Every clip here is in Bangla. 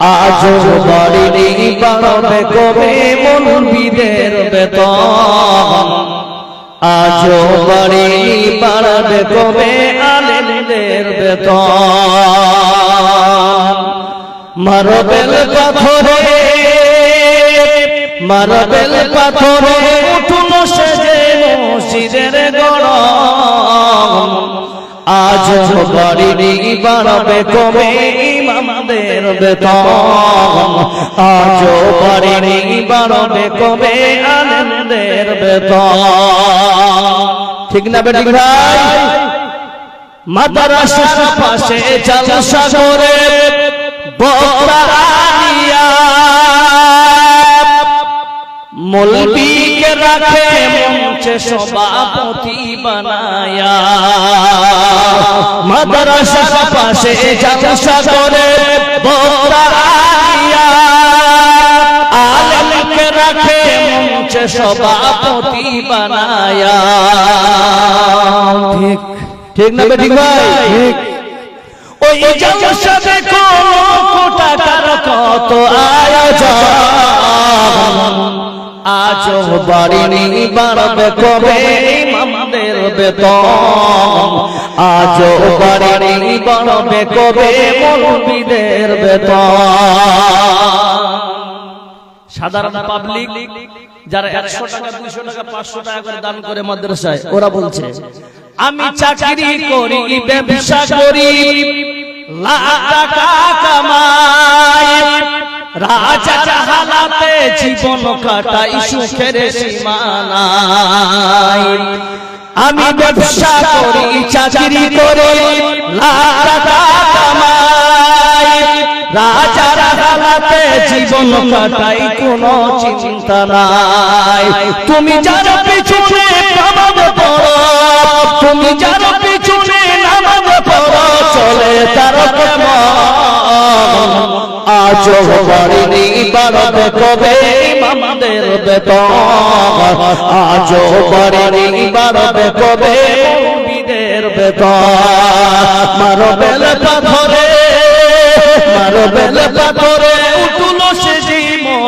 আজ বাড়ি বাড়বে কবে মনবিদের বেতন। আজ বাড়ি বাড়বে কবে আলেমদের বেতন। মারবেল পাথরে মারবেল পাথরে উঠুন সেজে মসজিদের গড় আজ বাড়ি বাড়বে কবে ইমামদের বেতন। আজ বাড়ি বাড়বে কবে আনন্দের বেতন। ঠিক না বেটি ভাই? মাদ্রাসার পাশে জলসা করে বকরা আলিয়া মলবিকে রাখে মঞ্চে সভাপতি বানায়া। মাদ্রাসার পাশে জলসা করে বকরা আলিয়া আলেমকে রাখে মঞ্চে সভাপতি বানায়া। ঠিক ঠিক না বেঠিক ভাই? ঠিক। ওই জলসা দেখো টাকার কত আয়োজন। আজ বাড়ি বাড়বে কবে ইমামদের বেতন? আজ বাড়ি বাড়বে কবে মৌলবীদের সাধারণ পাবলিক যারা একশো টাকা, দুইশো টাকা, পাঁচশো টাকা করে দান করে মাদ্রাসায়, ওরা বলছে, আমি চাকরি করি, ব্যবসা করি, লাখ টাকা কামাই। রাজা হালাতে জীবন কাটাই, সুখের সীমানাই আমি ব্যবসা করি, চাকরি করি হালাতে জীবন কাটাই, কোনো চিন্তা নাই। তুমি যার পিছনে তুমি যার আজ বাড়ি বাড়বে কবে? ইমামদের বেতন। আজ বাড়ি বাড়বে কবে? মৌলবীদের বেতন। মারো বেল পাথরে।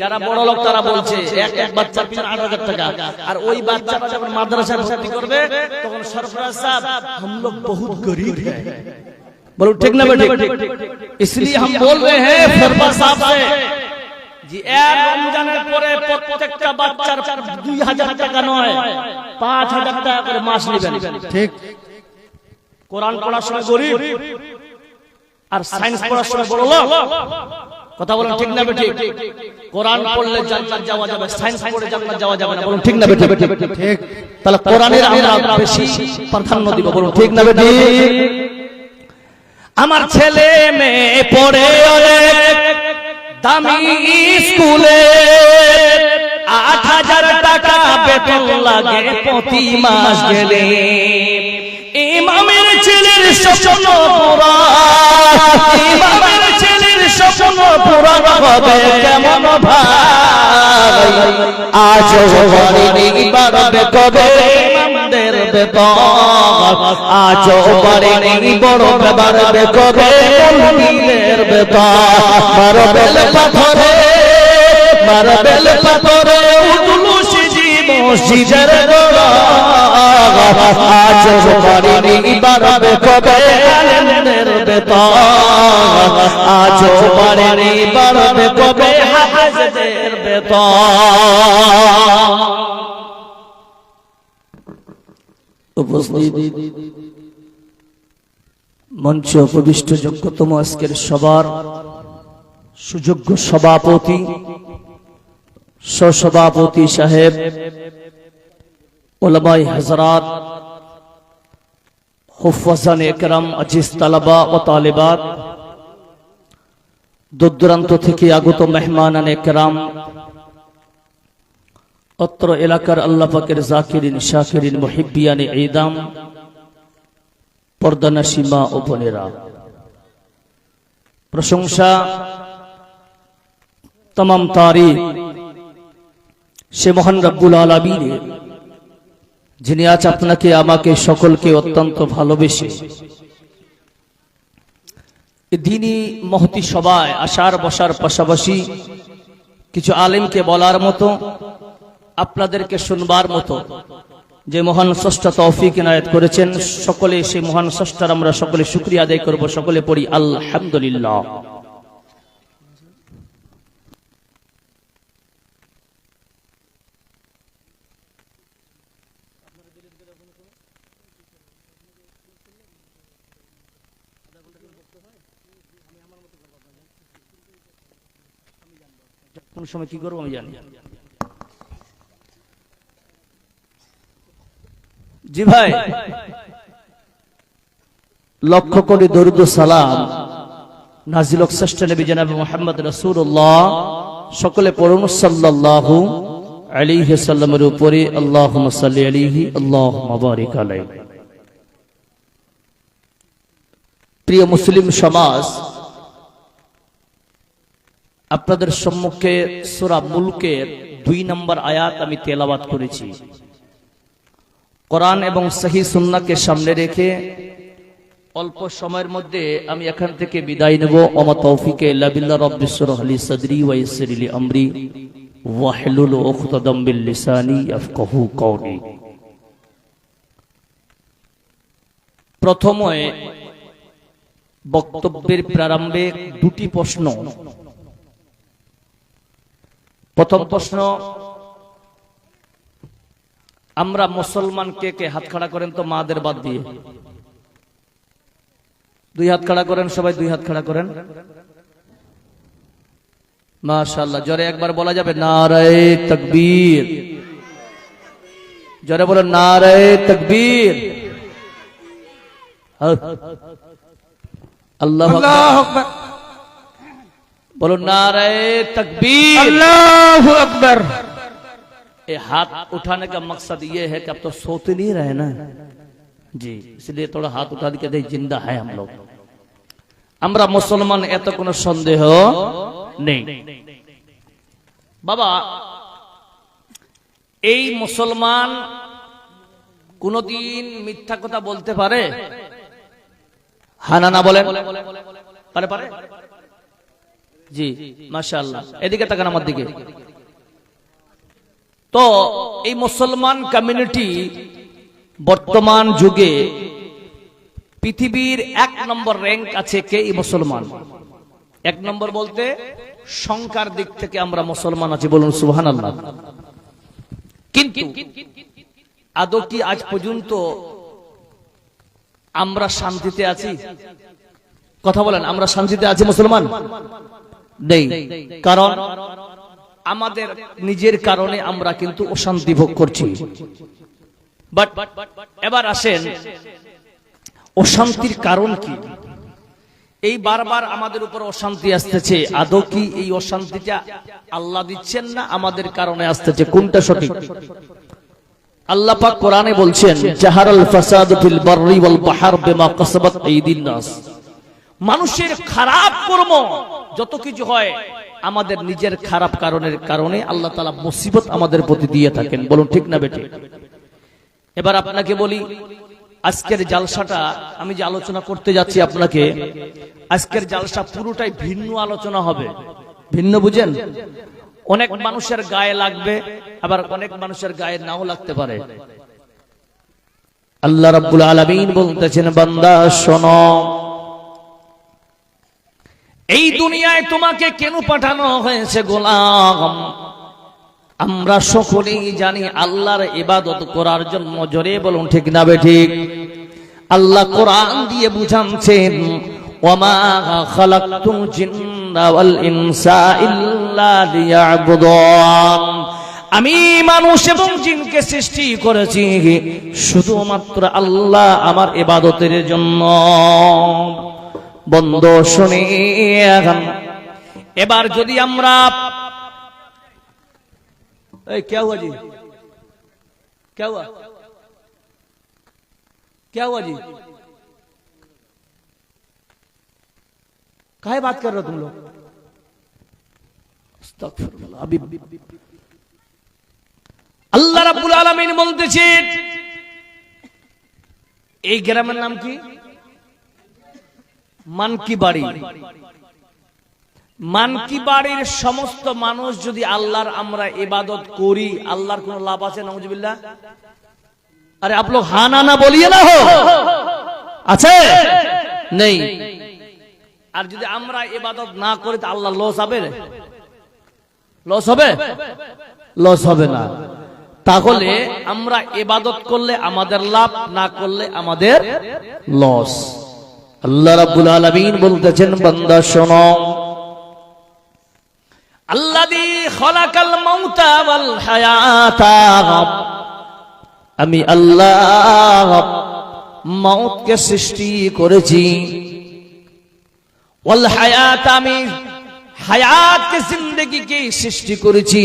যারা বড় লোক তারা বলছে এক এক বাচ্চার পিছনে আট হাজার টাকা আর ওই বাচ্চাটা যখন মাদ্রাসায় ভর্তি করবে তখন সরফরাজ সাহেব हम लोग बहुत गरीब हैं बोलो ठीक ना बेटे इसलिए हम बोल रहे हैं सरपंच साहब से জি এক রমজানের পরে প্রত্যেকটা বাচ্চার দুই হাজার টাকা নয় পাঁচ হাজার টাকা করে মাস নেবেন ঠিক কোরআন পড়ার সময় গরিব আর সায়েন্স পড়ার সময় বড় লোক কথা বলেন ঠিক না বেঠিক। কোরআন পড়লে জান্নাত যাওয়া যাবে সায়েন্স পড়লে জান্নাত যাওয়া যাবে না বলুন ঠিক না বেঠিক। ঠিক। তাহলে কোরআনের আমরা বেশি প্রাধান্য দিব বলুন ঠিক না বেঠিক। আমার ছেলে মেয়ে পড়ে অনেক দামি স্কুলে আট হাজার টাকা বেতন লাগে প্রতি মাস গেলে। ইমামের ছেলের স্বপ্ন পুরা ইমামের ছেলের স্বপ্ন পুরা হবে কেমন ভাই? আজ বাড়ি বাড়বে কবে ইমামদের বেতন। আজ বাড়ি বড় বাড়বে কবে মন্দিরের বেতন। মারবেল পাথরে মারবেল পাথরে উঠলু সিজি মসজিদের আজ বাড়ি বাড়বে কবে বেতন। আজ বাড়ি বাড়বে কবে হাফেজদের বেতন? উপস্থিত। মঞ্চ উপবিষ্ট যোগ্যতম আজকের সবার সুযোগ্য সভাপতি সভাপতি সাহেব ওলামাই হজরাত হুফাজান একরাম, আজিজ তালাবা ও তালিবাত দূরান্ত থেকে আগত মেহমান কেরাম, অত্র এলাকার আল্লাহ পাকের জাকিরিন, শাকিরিন মহিবিয়ানি ঈদাম পর্দানা সীমা ও বোনেরা। প্রশংসা, তমাম তারিখ সে মহান রব্বুল আলমিনের, যিনি আজ আপনাকে, আমাকে সকলকে অত্যন্ত ভালোবেসে এ দিনই মহতি সভায় আসার বসার পাশাপাশি কিছু আলেমকে বলার মতো, আপনাদেরকে শুনবার মতো যে মহান স্রষ্টা তৌফিক ইনায়ত করেছেন, সকলে সেই মহান স্রষ্টার আমরা সকলে শুক্রিয়া আদায় করব, সকলে পড়ি আলহামদুলিল্লাহ। কোন সময় কি করব আমি জানি জি ভাই, লক্ষ কোটি দরুদ সালাম নাজিল শ্রেষ্ঠ নবী জনাব মোহাম্মদ রাসূলুল্লাহ, সকলে পড়ুন সাল্লাল্লাহু আলাইহি সাল্লামের উপরে, আল্লাহুম্মা সাল্লি আলাইহি, আল্লাহুম্মা বারিক আলাইহি। প্রিয় মুসলিম সমাজ আপনাদের সম্মুখে সূরা মুলকের দুই নম্বর আয়াত আমি তেলাওয়াত করেছি। কোরআন এবং সহি সুন্নাকে সামনে রেখে অল্প সময়ের মধ্যে আমি এখান থেকে বিদায় নেব। ওমা তৌফিকে লাবিল্লা রব্বিশ্বর আলী সদরি ওয়াইসরিলি আমরি ওয়াহলুল উখতাদাম বিল লিসানি ইয়াফকাহু কওলি। প্রথমে বক্তব্যের প্রারম্ভে দুটি প্রশ্ন প্রথম প্রশ্ন, আমরা মুসলমান কে কে হাত খাড়া করেন তো মাদের বাদ দিয়ে? দুই হাত খাড়া করেন, সবাই দুই হাত খাড়া করেন। মাশাল্লাহ জরে একবার বলা যাবে, নারায় তকবীর। জরে বলো নারায় তকবীর। আল্লাহ বলো নারায়ে তকবীর अल्लाह अकबर ये हाथ उठाने का मकसद ये है कि अब तो सोते नहीं रहे ना जी इसलिए थोड़ा हाथ उठा के दे जिंदा है हम लोग আমরা মুসলমান এত কোনো সন্দেহ নেই বাবা এই মুসলমান কোনদিন মিথ্যা কথা বলতে পারে হানা না বলেন পারে পারে জি মাশাআল্লাহ। এদিকে তাকান আমার দিকে। তো এই মুসলমান কমিউনিটি বর্তমান যুগে পৃথিবীর এক নম্বর র্যাঙ্ক আছে কে এই মুসলমান? এক নম্বর বলতে সংখ্যার দিক থেকে আমরা মুসলমান আছি বলুন সুহান আল্লাহ কিন্তু আদৌ কি আজ পর্যন্ত আমরা শান্তিতে আছি? কথা বলেন আমরা শান্তিতে আছি মুসলমান? নেই। কারণ আমাদের নিজের কারণে আমরা কিন্তু অশান্তি ভোগ করছি। এবার আসেন, অশান্তির কারণ কি? এই বারবার আমাদের উপর অশান্তি আসতেছে। আদৌ কি এই অশান্তিটা আল্লাহ দিচ্ছেন না আমাদের কারণে আসতেছে? কোনটা সঠিক? আল্লাহ পাক কোরআনে বলছেন, জাহারাল ফাসাদ ফিল বাররি ওয়াল বাহর বিমা কাসাবাত আইদিন নাস। মানুষের খারাপ কর্ম যত কিছু হয়, আমাদের নিজের খারাপ কারণের কারণে আল্লাহ তালা মুসিবত আমাদের প্রতি দিয়ে থাকেন। বলুন, ঠিক না বেটে এবার আপনাকে বলি, আজকের জালসাটা, আমি যে আলোচনা করতে যাচ্ছি আপনাকে, আজকের জালসা পুরোটাই ভিন্ন আলোচনা হবে। ভিন্ন বুঝেন? অনেক মানুষের গায়ে লাগবে, আবার অনেক মানুষের গায়ে নাও লাগতে পারে। আল্লাহ রাব্বুল আলামিন বলতেছেন, বান্দা শোনো এই দুনিয়ায় তোমাকে কেন পাঠানো হয়েছে, গোলাম? আমরা সকলেই জানি আল্লাহর ইবাদত করার জন্য জোরে বলুন, ঠিক না বে ঠিক? আল্লাহ কোরআন দিয়ে বুঝাচ্ছেন ওমা খালাকতুল জিন্না ওয়াল ইনসা ইল্লা লিয়াবুদুন। আমি মানুষ এবং জিনকে সৃষ্টি করেছি, শুধুমাত্র আল্লাহ আমার ইবাদতের জন্য। বন্ধ শুনে এখন এবার যদি আমরা এই क्या हुआ जी क्या हुआ क्या हुआ जी काहे बात कर रहे हो तुम लोग अस्तगफिरुल्लाह, अभी আল্লাহ রাব্বুল আলামিন বলতেছেন এই গ্রামের নাম কি মানকি বাড়ি? মানকি বাড়ির সমস্ত মানুষ যদি আল্লাহর আমরা ইবাদত করি, আল্লাহর কোন লাভ আছে নজবিল্লা আরে আপ লোক হা না না বলিয়ে না হো। আছে? নেই। আর যদি আমরা ইবাদত না করি, তো আল্লাহ লস হবে লস হবে? লস হবে না। তাহলে আমরা ইবাদত করলে আমাদের লাভ, না করলে আমাদের লস। আল্লাহ রাব্বুল আলামিন বলতেছেন, বান্দা শোনো। আল্লাযী খলাকাল মাউতা ওয়াল হায়াতা। আমি আল্লাহ মউতকে সৃষ্টি করেছি। ওয়াল হায়াত আমি হায়াতকে জিন্দেগিকে সৃষ্টি করেছি।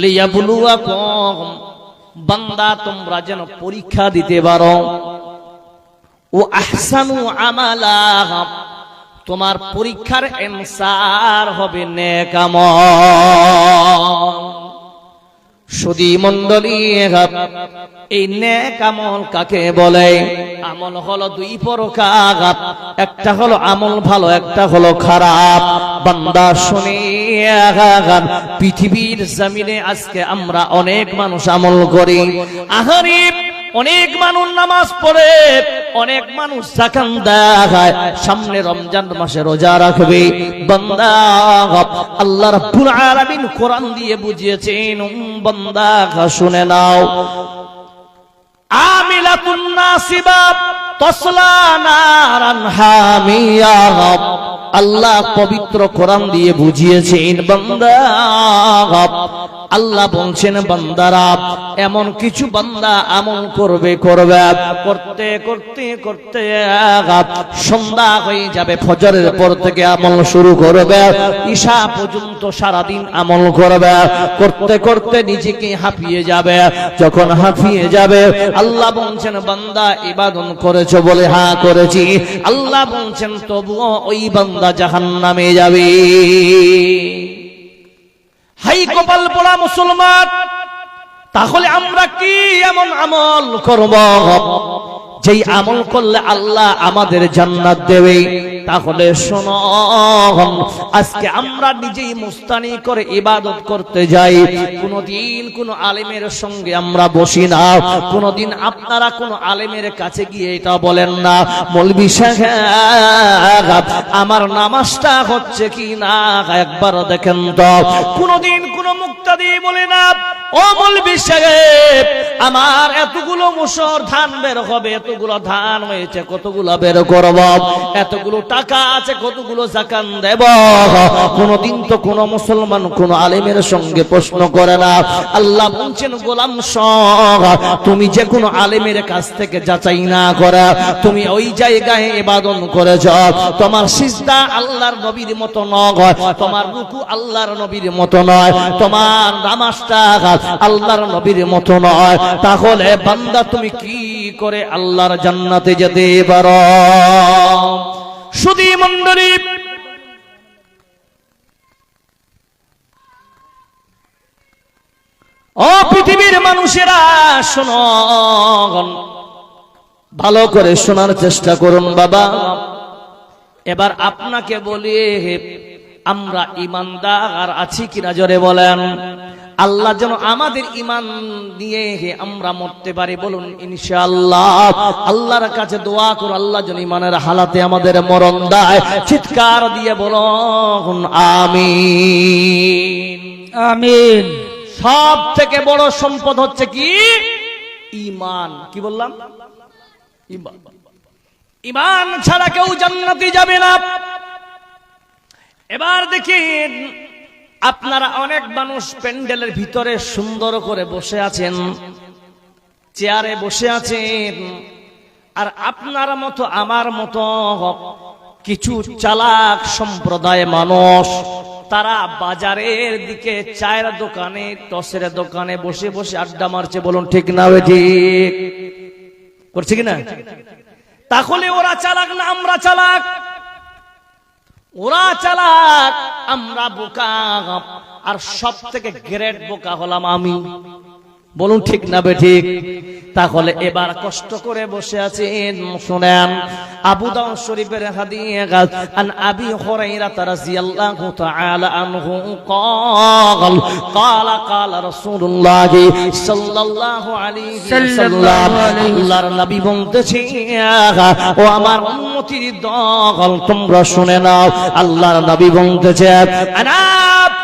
লিয়াবলুয়াকুম, বান্দা তোমরা যেন পরীক্ষা দিতে পারো। ও আহসানু আমালা, তোমার পরীক্ষার অ্যান্সার হবে নেকামল। সুদী মন্ডলী এই নেক আমল কাকে বলে? আমল হলো দুই প্রকার, একটা হলো আমল ভালো, একটা হলো খারাপ। বান্দা শুনে পৃথিবীর জমিনে আজকে আমরা অনেক মানুষ আমল করি। আহারিব অনেক মানুষ নামাজ পড়ে, অনেক মানুষ জাকাত দেয়। সামনে রমজান মাসে রোজা রাখবে। বান্দা, আল্লাহ রাব্বুল কোরআন দিয়ে বুঝিয়েছেন উম বান্দা, শুনে নাও। আমিলাতুন নাসিবা তসলা নারান হামিয়া। আল্লাহ পবিত্র কোরআন দিয়ে বুঝিয়েছেন, বান্দা। আল্লাহ বলছেন, বান্দারা, এমন কিছু বান্দা আমল করবে করবে। করতে করতে করতে সন্ধ্যা হয়ে যাবে, ফজরের পর থেকে আমল শুরু করবে। ঈশা পর্যন্ত সারাদিন আমল করবে। করতে করতে নিজেকে হাঁপিয়ে যাবে। যখন হাঁপিয়ে যাবে, আল্লাহ বলছেন, বান্দা ইবাদন করেছ বলে হা করেছি। আল্লাহ বলছেন, তবুও ওই বান্দা জাহান্নামে যাবে। হাই কপাল পোড়া মুসলমান, তাহলে আমরা কি এমন আমল করব? যেই আমল করলে আল্লাহ আমাদের জান্নাত দেবে তাহলে শোনো, আজকে আমরা নিজেই মুস্তানি করে ইবাদত করতে যাই। কোনদিন কোন আলেমের সঙ্গে আমরা বসি না। কোনদিন আপনারা কোন আলেমের কাছে গিয়ে এটা বলেন না। মলবি আমার নামাজটা হচ্ছে কি না, একবার দেখেন তো। কোনদিন কোন মুক্তাদি বলে না ও মলবি আমার এতগুলো মুসর ধান বের হবে, এতগুলো ধান হয়েছে, কতগুলো বের করব? এতগুলো টাকা আছে, কতগুলো জাকান দেব? কোনদিন তো কোন মুসলমান, কোন আলেমের সঙ্গে প্রশ্ন করে না। আল্লাহ বলছেন, গোলাম সহ, তুমি যে কোনো আলেমের কাছ থেকে যাচাই না করে। তুমি ওই জায়গায় ইবাদত করেছ। তোমার সিজদা আল্লাহর নবীর মতো নয়, তোমার রুকু আল্লাহর নবীর মতো নয়। তোমার নামাজটা আল্লাহর নবীর মতো নয়। তাহলে বান্দা তুমি কি করে আল্লাহর জান্নাতে যেতে পারো? সুদী মন্ডলী ও পৃথিবীর মানুষেরা, শোনো ভালো করে শোনার চেষ্টা করুন বাবা। এবার আপনাকে বলি, আমরা ইমানদার আছি কিনা জোরে বলেন। আল্লাহ যেন আমাদের ইমান দিয়ে আমরা মরতে পারি বলুন ইনশাআল্লাহ। আল্লাহর কাছে দোয়া করো আল্লাহ যেন ইমানের হালাতে আমাদের মরণ দেয়। চিৎকার দিয়ে বলুন আমিন। আমিন। সব থেকে বড় সম্পদ হচ্ছে কি? ইমান কি বললাম? ইমান ইমান ছাড়া কেউ জান্নাতে যাবে না। এবার দেখেন আপনারা অনেক মানুষ প্যান্ডেলের ভিতরে সুন্দর করে বসে আছেন, চেয়ারে বসে আছেন, আর আপনার মতো, আমার মতো কিছু চালাক সম্প্রদায় মানুষ, তারা বাজারের দিকে চায়ের দোকানে, টসের দোকানে বসে বসে আড্ডা মারছে, বলুন, ঠিক না ঠিক? করছে কিনা তাহলে ওরা চালাক না আমরা চালাক? ওরা চালাক আমরা বোকা। আর সব থেকে গ্রেট বোকা হলাম আমি। বলুন ঠিক না বে ঠিক তাহলে এবার কষ্ট করে বসে আছেন শুনেন আবু দাউদ শরীফের হাদিস আন আবি হুরায়রা রাদিয়াল্লাহু তাআলা আনহু قال قال قال رسول الله সাল্লাল্লাহু আলাইহি ওয়াসাল্লাম আল্লাহর নবী বলতেছেন ও আমার উম্মতির দল তোমরা শুনে নাও আল্লাহর নবী বলতেছেন আনা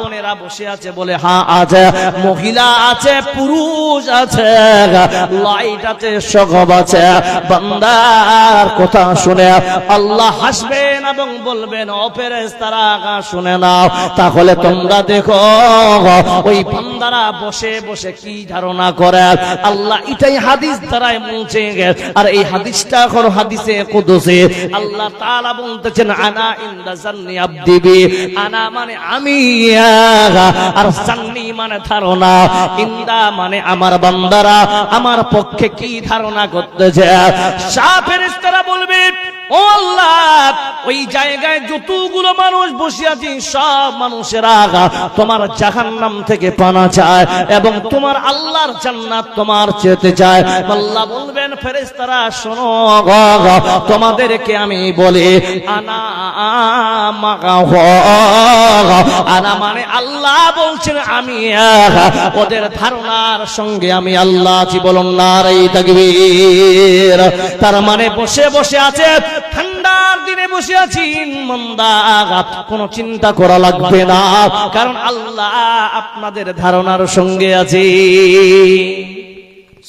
বোনেরা বসে আছে বলে হ্যাঁ আছে। মহিলা আছে, পুরুষ আছে। লাইট আছে সগব আছে। বান্দার কথা শুনে আল্লাহ হাসবেন এবং বলবেন অপেরেস তারা শুনে নাও। তাহলে তোমরা দেখো, ওই বান্দারা বসে বসে কি ধারণা করে? আল্লাহ এটাই হাদিস দ্বারাই মুছে গেছে আর এই হাদিসটা এখন হাদিসে কুদুসে। আল্লাহ তাআলা বলতেছেন, আনা ইনদা জান্নি আব্দি বি। আনা মানে আমি আর সান্নি মানে ধারণা। ইন্দা মানে আমার বান্দারা। আমার পক্ষে কি ধারণা করতেছে? শাহ ফেরেশতারা বলবে আল্লাহ, ওই জায়গায় যতগুলো মানুষ বসে আছে, সব মানুষেরা তোমার জাহান্নাম থেকে পানা চায় এবং তোমার আল্লাহর জান্নাত তোমার চেতে চায় আল্লাহ বলবেন, ফেরেশতারা, শোনো তোমাদেরকে আমি বলি, আনা আনা মানে আল্লাহ বলছেন, আমি ওদের ধারণার সঙ্গে আমি আল্লাহ আছি বলুন না রে তার মানে বসে বসে আছে ঠান্ডার দিনে বসে আছেন মন্দা কোনো চিন্তা করা লাগবে না। কারণ আল্লাহ আপনাদের ধারণার সঙ্গে আছে।